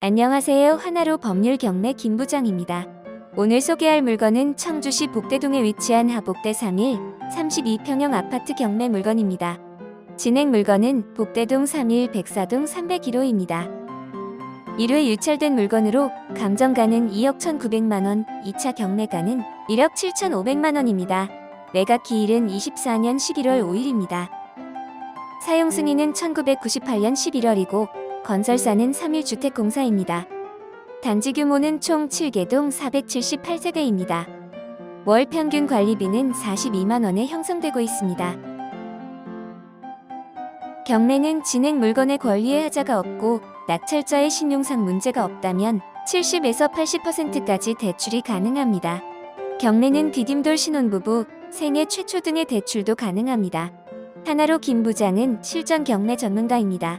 안녕하세요. 하나로 법률 경매 김부장입니다. 오늘 소개할 물건은 청주시 복대동에 위치한 하복대 3일 32평형 아파트 경매 물건입니다. 진행 물건은 복대동 3일 백사동 301호입니다. 1회 유찰된 물건으로 감정가는 2억 1,900만원, 2차 경매가는 1억 7,500만원입니다. 매각 기일은 24년 11월 5일입니다. 사용 승인은 1998년 11월이고 건설사는 3일주택공사입니다. 단지 규모는 총 7개동 478세대입니다. 월 평균 관리비는 42만 원에 형성되고 있습니다. 경매는 진행 물건의 권리에 하자가 없고 낙찰자의 신용상 문제가 없다면 70에서 80%까지 대출이 가능합니다. 경매는 디딤돌 신혼부부, 생애 최초 등의 대출도 가능합니다. 하나로 김 부장은 실전 경매 전문가입니다.